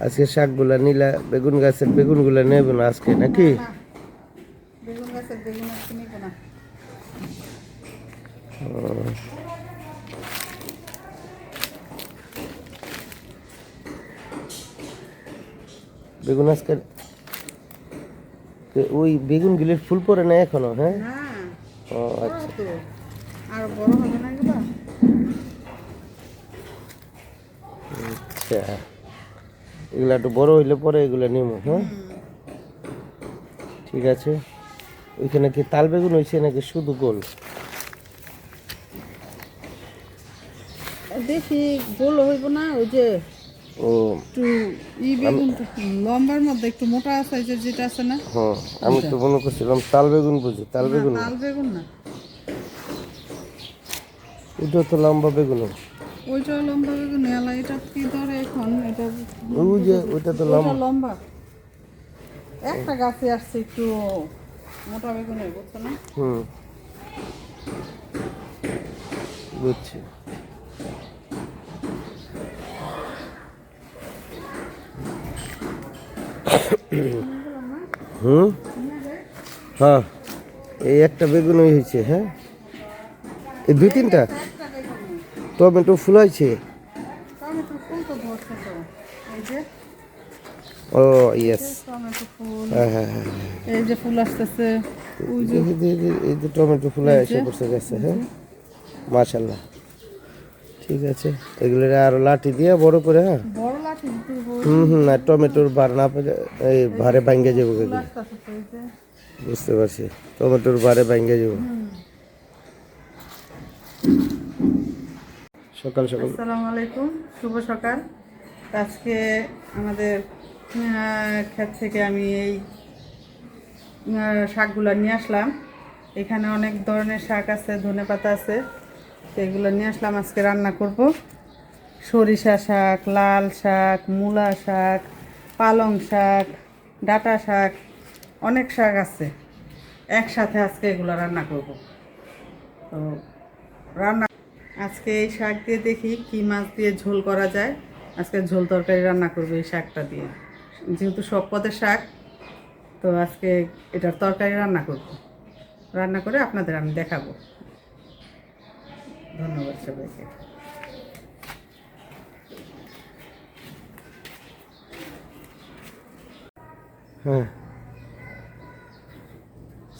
আজকে শাকগুলা নিলা বেগুন গাছের বেগুনগুলা নেবে না আজকে নাকি? বেগুন গাছের বেগুন আজকে নিব না। বেগুন আজকে ওই বেগুন গুলির ফুল পরে না এখনও হ্যাঁ? ও আচ্ছা। আর বড় হবে না আচ্ছা। এগুলা একটু বড় হইলে পরে এগুলা নেব হ্যাঁ? ঠিক আছে। ওইখানে কি তাল বেগুন হয়েছে নাকি শুধু গোল? দেখি গোল হইব না ওই যে ও একটু ই বেগুন লম্বার মধ্যে একটু মোটা সাইজের যেটা আছে না হ্যাঁ আমি তো মনে করছিলাম তাল বেগুন বুঝি তাল বেগুন। না। লাল বেগুন না। এটা তো লম্বা বেগুন। ওইটা লম্বা এলা এটা কি ধরে এখন? এটা ওই যে ওইটা তো লম্বা। লম্বা। একটা গাছে আসছে একটু মোটা বেগুনের বুঝছ না? হুম। বুঝছি। হুম? হ্যাঁ। এই একটা বেগুন হয়েছে হ্যাঁ? এই দুই তিনটা? টমেটো ফুল হয়েছে? টমেটো ফুল তো ধরছে তো এই যে ও ইয়েস হ্যাঁ হ্যাঁ হ্যাঁ হ্যাঁ। এই যে ফুল আসতেছে এই যে- এই যে- এই যে টমেটো ফুল এসে পড়ছে গেছে হ্যাঁ? মাশাল্লাহ ঠিক আছে। এগুলো আরও লাঠি দিয়ে বড় করে হ্যাঁ? হুম হুম না টমেটোর বার না এই ভারে ভাঙ্গে যাব বুঝতে পারছি। টমেটোর ভারে ভাঙ্গে যাব। সকাল সকাল। আসসালামু আলাইকুম, শুভ সকাল। আজকে আমাদের ক্ষেত থেকে আমি এই শাকগুলো নিয়ে আসলাম। এখানে অনেক ধরনের শাক আছে, ধনে পাতা আছে এগুলো নিয়ে আসলাম। আজকে রান্না করব। সরিষা শাক, লাল শাক, মূলা শাক, পালং শাক, ডাটা শাক, অনেক শাক আছে। একসাথে আজকে এগুলো রান্না করব। তো, রান্না আজকে এই শাক দিয়ে দেখি কি মাছ দিয়ে ঝোল করা যায়। আজকে ঝোল তরকারি রান্না করব এই শাকটা দিয়ে। যেহেতু সব পদের শাক তো আজকে এটার তরকারি রান্না করব। রান্না করে আপনাদের আমি দেখাবো। ধন্যবাদ সবাইকে। হ্যাঁ।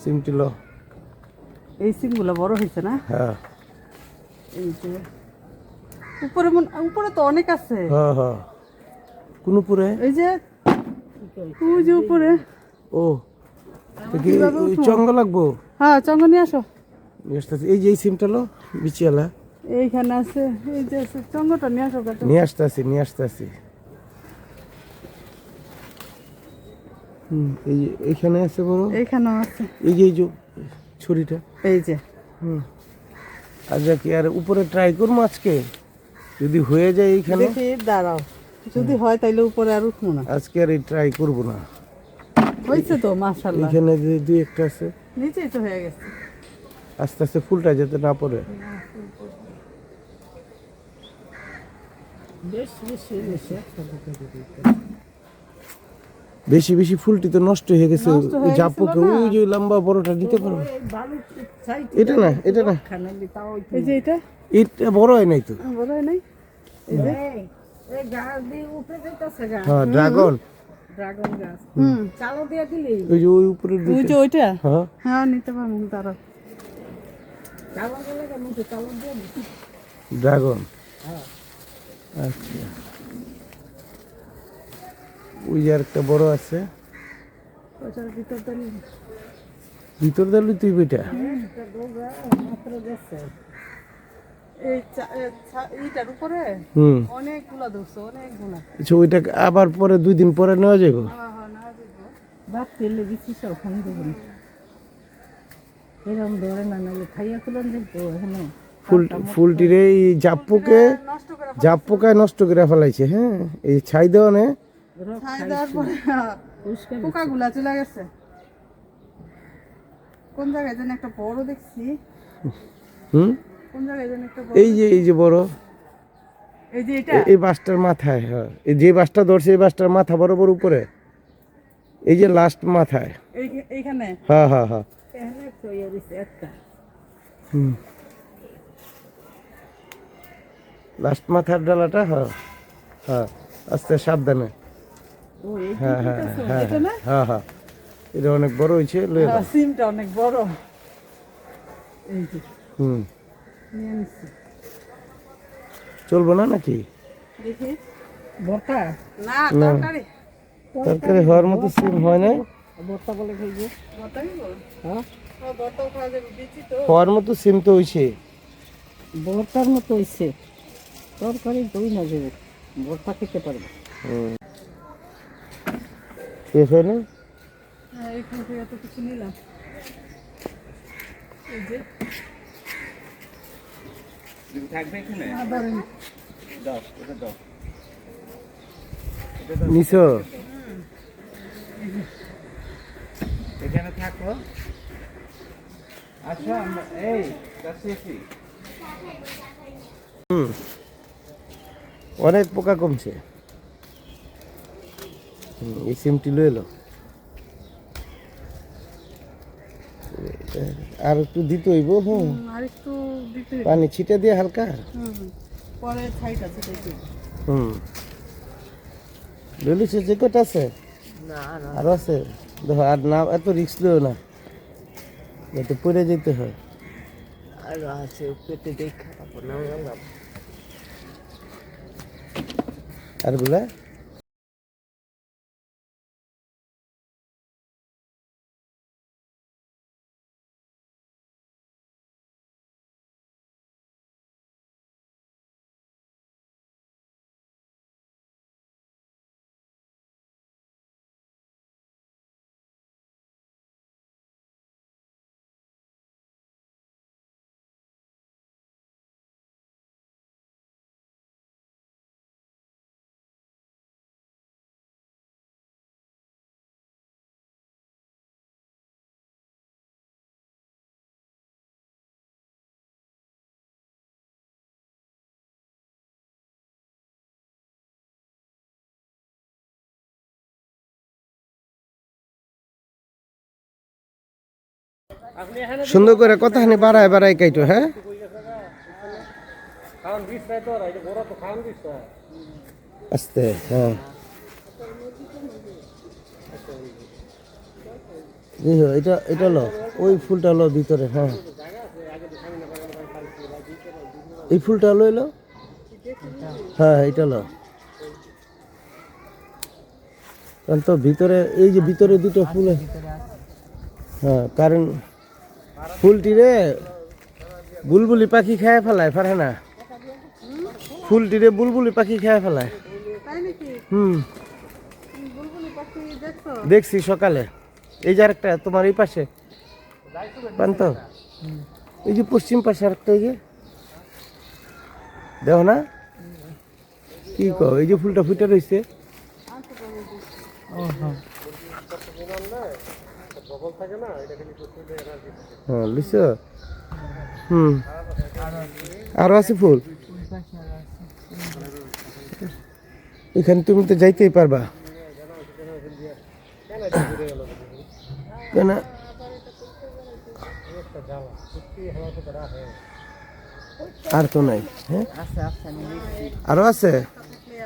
সিমটি লো। এই সিমগুলো বড় হয়েছে না? হ্যাঁ। এই যে উপরে মন উপরে তো অনেক আছে। হ্যাঁ হ্যাঁ। কোন উপরে? এই যে ওই যে উপরে। ও চঙ্গ লাগবো? হ্যাঁ চঙ্গ নিয়ে আসো। এই যে এই সিমটা লো বিচিয়ালা। এইখানে আছে এই যে আছে, চঙ্গটা নিয়ে আসো নিয়ে আসতেছি নিয়ে আসতেছি। হুম এই এইখানে আছে বড়? এইখানেও আছে। এই যে এই যে ছুরিটা। এই যে। হুম। আচ্ছা কি আর উপরে ট্রাই করব আজকে? যদি হয়ে যায় এইখানে? দাঁড়াও। যদি হয় তাইলে উপরে আর উঠবো না। আজকে আর এই ট্রাই করব না। হয়েছে তো মাশাল্লাহ এইখানে যে দুই একটা আছে। নিচেই তো হয়ে গেছে। আস্তে আস্তে ফুলটা যাতে না পড়ে। বেশি বেশি ফুলটি তো নষ্ট হয়ে গেছে। জাপুকে ওই যে লম্বা বড়টা দিতে পারব? এটা না এটা না। এই যে এটা? এটা বড় হয় নাই তো। বড় হয় নাই? এই যে? হ্যাঁ ড্রাগন। ড্রাগন গাছ। হুম। ওই যে ওই যে ওইটা? হ্যাঁ। হ্যাঁ নিতে পারব দাঁড়াও ড্রাগন। আচ্ছা। ওই যে আরেকটা বড় আছে। ভিতর দিলি। তুই বেটা অনেকগুলা আচ্ছা ওইটা আবার পরে দুই দিন পরে নেওয়া যাবে হ্যাঁ হ্যাঁ না তেলে দিচ্ছি সব ওখানে দেবো এরকম ধরে না নাহলে খাইয়া খুলেন দেখব এখানে। ফুল ফুলটির এই জাপ্পুকে নষ্ট করে জাপ্পুকায় নষ্ট করে ফেলাইছে হ্যাঁ? এই ছাই দেওয়া নে ছাই দেওয়ার পরে পোকাগুলা চলে গেছে। কোন জায়গায় যেন একটা বড় দেখছি। হুম? কোন জায়গায় যেন একটা বড় এই যে এই যে বড়। এই যে এটা? এই বাসটার মাথায় হ্যাঁ। এই যে বাসটা ধরছে এই বাসটার মাথা বরাবর উপরে। এই যে লাস্ট মাথায়। এইখানে? হ্যাঁ হ্যাঁ হ্যাঁ। হুম। লাস্ট মাথার ডালাটা হ্যাঁ হ্যাঁ। আস্তে সাবধানে। হ্যাঁ হ্যাঁ হ্যাঁ এটা হ্যাঁ হ্যাঁ এটা অনেক বড় হয়েছে হ্যাঁ, সিমটা অনেক বড়। এই হুম। চলবো না নাকি। তরকারি। হওয়ার মতো সিম হয় না হ্যাঁ? তো। হওয়ার মতো সিম তো ভর্তার মতো হইছে। তরকারি দই না যাবে ভর্তা খেতে পারবে। হুম। শেষ হয় না হ্যাঁ এখান থেকে এত কিছু নিলাম। এই যে। থাকবে এখানে? আবার দাও এটা দাও। নিছো? এখানে থাকো। আচ্ছা আমরা এই কাছে হুম। অনেক পোকা কমছে। এই সিমটি লয়ে এলো আর একটু দিতে হইব হুম। আর একটু দিতে পানি ছিটে দিয়ে হালকা। হুম পরে ছাইট আছে দেখি হুম। কটা আছে? না না। আরও আছে? দেখো আর না এত রিক্স লিও না। যাতে পড়ে যেতে হয়। আর আছে পেটে দেখা আরগুলা? সুন্দর করে কথাখানি বাড়ায় বাড়ায় কাইটো হ্যাঁ? আস্তে হ্যাঁ। এটা এটা লো, ওই ফুলটা লো ভিতরে হ্যাঁ। এই ফুলটা লো এলো হ্যাঁ এটা লো। কারণ তো ভিতরে, এই যে ভিতরে দুটো ফুল। হ্যাঁ কারণ ফুলটি রে বুলবুলি পাখি খায় ফেলায় পারে না? ফুলটি রে বুলবুলি পাখি খায় ফেলায়। হুম। দেখছ? সকালে। এই যে আরেকটা তোমার এই পাশে। পান্ত এই যে পশ্চিম পাশে আরেকটা এই যে। দেখো না? কি কো এই যে ফুলটা ফুটে রয়েছে হ্যাঁ লিস হুম। আরও আছে ফুল? এখানে তুমি তো যাইতেই পারবা। কেন? আর তো নাই হ্যাঁ? আচ্ছা আচ্ছা আরও আছে?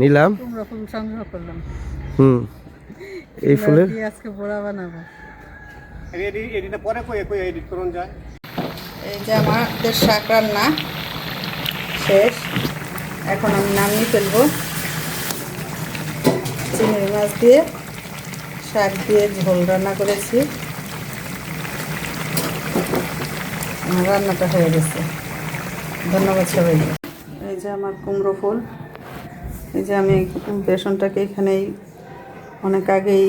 নিলাম। তোমরা ফুল সংগ্রহ করলাম। হুম। এই ফুলের আজকে বড়া বানাবো? পরে কই কই এডিট করুন যায় এই যে আমাদের শাক রান্না শেষ। এখন আমি নামিয়ে ফেলব। চিংড়ি মাছ দিয়ে শাক দিয়ে ঝোল রান্না করেছি। আমার রান্নাটা হয়ে গেছে। ধন্যবাদ সবাই এই যে আমার কুমড়ো ফুল। এই যে আমি বেসনটাকে এখানেই অনেক আগেই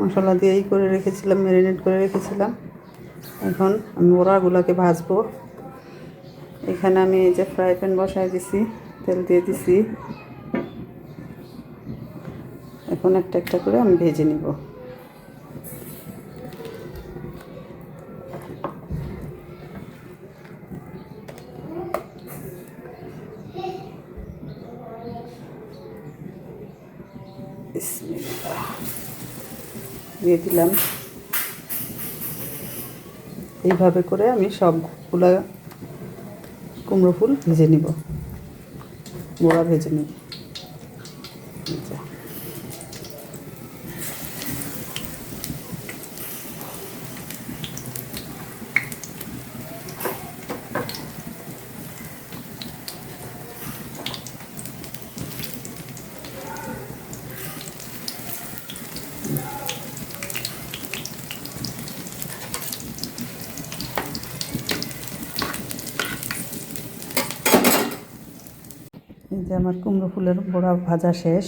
মশলা দিয়েই করে রেখেছিলাম ম্যারিনেট করে রেখেছিলাম। এখন আমি বড়াগুলোকে ভাজবো। এখানে আমি এই যে ফ্রাই প্যান বসায় দিছি, তেল দিয়ে দিছি। এখন একটা একটা করে আমি ভেজে নিব। দিয়ে দিলাম। এইভাবে করে আমি সবগুলা কুমড়ো ফুল ভেজে নিব। বড়া ভেজে নিব। আমার কুমড়ো ফুলের বড়া ভাজা শেষ।